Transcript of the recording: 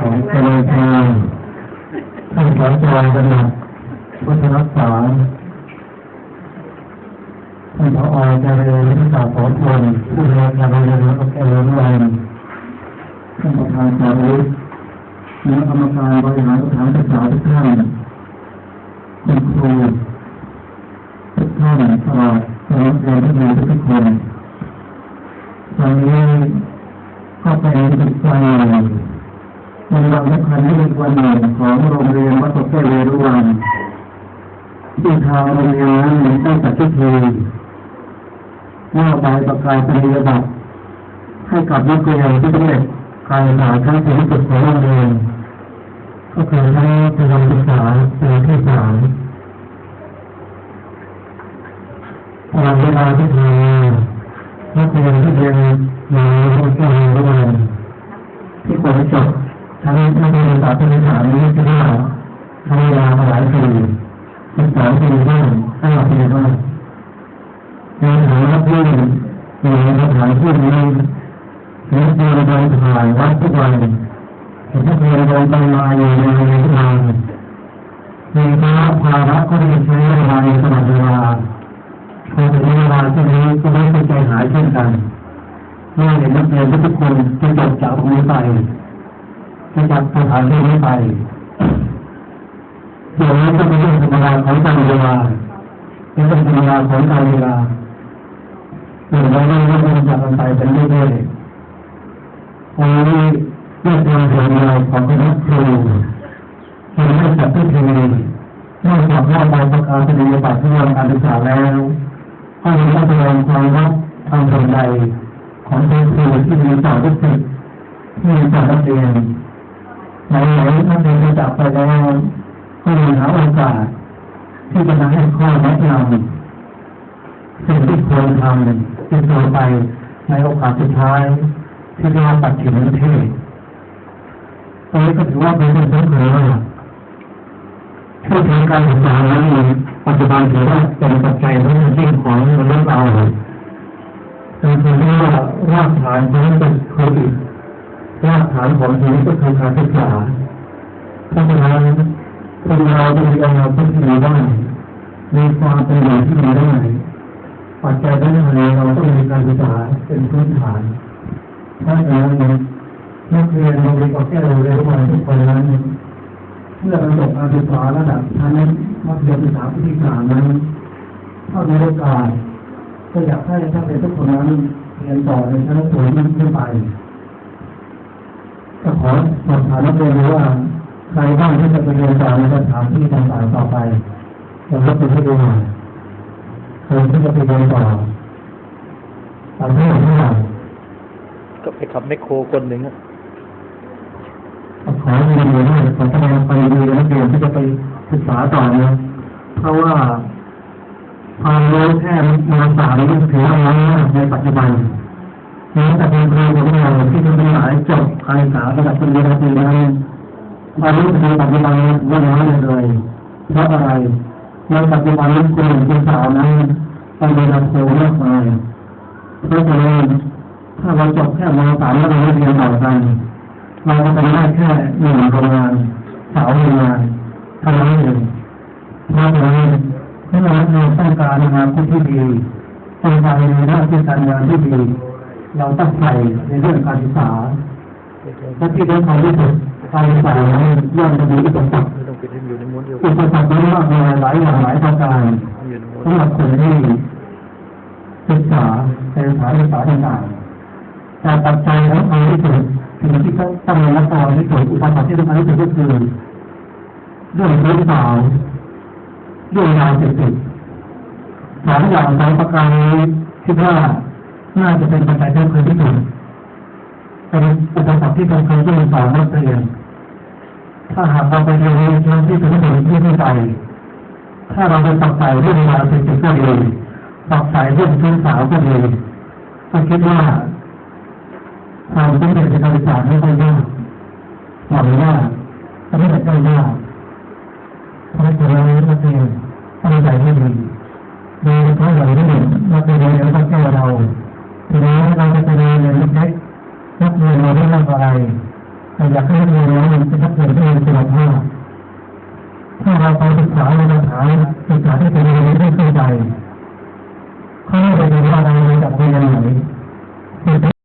ของเจริญทางท่านสอนจอยกำลังพุทธรักษาท่านผอเจริญวิทยาโสพลผู้ดูแลการเรียนรู้แก่เรียนรู้ท่านประธานสารุคณะกรรมการบริหารสถานศึกษาทุกท่านคุณครูทุกท่านตลอดนักเรียนทุกคนทุกคนวันนี้ก็เป็นอีกวันหนึ่ง เป็นวันสำคัญที่เป็นวันหนึ่งของโรงเรียนวัดตกแก้วเวรุวันที่ทางโรงเรียนนั้นได้จัดพิธีเมื่อใบประกาศนียบัตรให้กับนักเรียนที่สำเร็จการศึกษาชั้นสูงสุดของโรงเรียนก็คือทั้งประถมศึกษาปีที่สามตลอดเวลาที่ผ่านมานักเรียนที่เรียนมาโรงเรียนทุกวันที่ควรจบ ทั้งนักเรียนจากพื้นฐานนี้ที่ว่าทำเวลามาหลายปีสิบสองปีบ้างห้าปีบ้างในฐานะที่อยู่ในสถานที่นี้นักเรียนเดินผ่านวัดทุกวันเห็นนักเรียนเดินไปมาอยู่ในโรงเรียนทุกวันมีภาระภาระก็ได้ใช้เวลาในตลอดเวลาพอถึงเวลาที่นี้ก็ไม่ใจหายเช่นกันเมื่อเห็นนักเรียนทุกคนจะจบจากตรงนี้ไป จะจากสถานที่นี้ไปเดี๋ยวนี้ก็เป็นเรื่องธรรมดาของการเวลาเป็นเรื่องธรรมดาของการเวลาเดี๋ยวเราเริ่มเริ่มจากกันไปเป็นเรื่อยๆวันนี้เรื่องการทำงานของคณะครูเราได้จัดพิธีนอกจากมอบใบประกาศนียบัตรที่วันการศึกษาแล้วก็ยังต้องแสดงความรักทางสนใดของคุณครูที่มีต่อทุกสิ่งที่มีต่อนักเรียน ไหนๆนักเรียนจะจากไปแล้วก็ยังหาโอกาสที่จะมาให้ข้อแนะนำสิ่งที่ควรทำที่ต่อไปในโอกาสสุดท้ายที่เรียกว่าปัจฉิมนิเทศตรงนี้ก็ถือว่าเป็นเรื่องสำคัญมากพูดถึงการศึกษานั้นปัจจุบันถือว่าเป็นปัจจัยสำคัญยิ่งของมนุษย์เราคือถือว่ารากฐานของเป็นโควิด รากฐานของชีวิตก็คือการศึกษาเพราะฉะนั้นคนเราจะมีอนาคตที่ดีได้มีความเป็นอยู่ที่ดีได้ปัจจัยด้านในเราต้องมีการศึกษาเป็นพื้นฐานถ้าอย่างนั้นนักเรียนโรงเรียนก็แก้โรงเรียนทุกวันทุกคนนั้นเมื่อประบบการศึกษาระดับชั้นมัธยมศึกษาปีที่สามนั้นถ้ามีโอกาสก็อยากให้นักเรียนทุกคนนั้นเรียนต่อในชั้นสูงขึ้นไป ก็ขอสอบถามนักเรียนว่าใครบ้างที่จะไปเรียนต่อในสถานที่ต่างๆต่อไปเรายกตัวให้ดูหน่อยใครที่จะไปเรียนต่อตอนที่ไหนที่ไหนก็ไปขับแมคโครคนหนึ่งอะขอเรียนรู้ด้วยขอแสดงความยินดีกับนักเรียนที่จะไปศึกษาต่อนะเพราะว่าความรู้แค่มสามนี่ถือว่าน้อยมากในปัจจุบันนี้แต่เป็นครูของเราที่ทั้งหลายจบ การศึกษาระดับปริญญาตรีนั้นความรู้ในปัจจุบันว่าน้อยเลย เพราะอะไรในปัจจุบันนั้นคุณคุณสาวนั้นต้องเรียนโคมากมายเพราะฉะนั้นถ้าเราจบแค่มสามแล้วเราไม่เรียนต่อกันเราก็เป็นได้แค่หนึ่งโรงงานสาวโรงงานเท่านั้นเองเพราะฉะนั้นถ้าเราต้องการงานที่ดีต้องการในหน้าที่การงานที่ดี เราต้องใส่ในเรื่องการศึกษา และที่สำคัญที่สุดการศึกษานั้นย่อมจะมีอุปสรรคไม่ต้องปิดให้มันอยู่ในม้วนเดียวอุปสรรคนั้นมากมายหลายอย่างหลายประการอยู่ในม้วนสำหรับคนที่ศึกษาในสถานศึกษาต่างๆแต่ปัจจัยสำคัญที่สุดสิ่งที่ต้องระมัดระวังที่สุดอุปสรรคที่สำคัญที่สุดก็คือเรื่องพื้นฐานเรื่องยาเสพติดสองอย่างสองประการนี้คิดว่าน่าจะเป็นปัจจัยสำคัญที่สุด เป็นอุปสรรคที่สำคัญที่มีต่อนักเรียนถ้าหากเราไปเรียนในชั้นที่สูงสุดที่ที่ไป ถ้าเราไปปักใส่เรื่องยาวเสพติดก็ดีปักใส่เรื่องชู้สาวก็ดีก็คิดว่าความสำเร็จในการศึกษาไม่ค่อยยากหวังว่าจะไม่ได้ยากเพราะฉะนั้นนักเรียนตั้งใจให้ดีโดยเฉพาะอย่างยิ่งนักเรียนต้องแก้เราทีนี้เราจะไปเรียนเล็ก นักเรียนเราได้เรื่อะไรแต่อยากให้นักเรียนเราเป็นนักเรียนที่มีคุณภาพถ้าเราไปศึกษาในสถานศึกษาที่เป็นเรียนที่เข้าใจเขาไม่ได้เรียนว่าอะไรจากเรียนไหน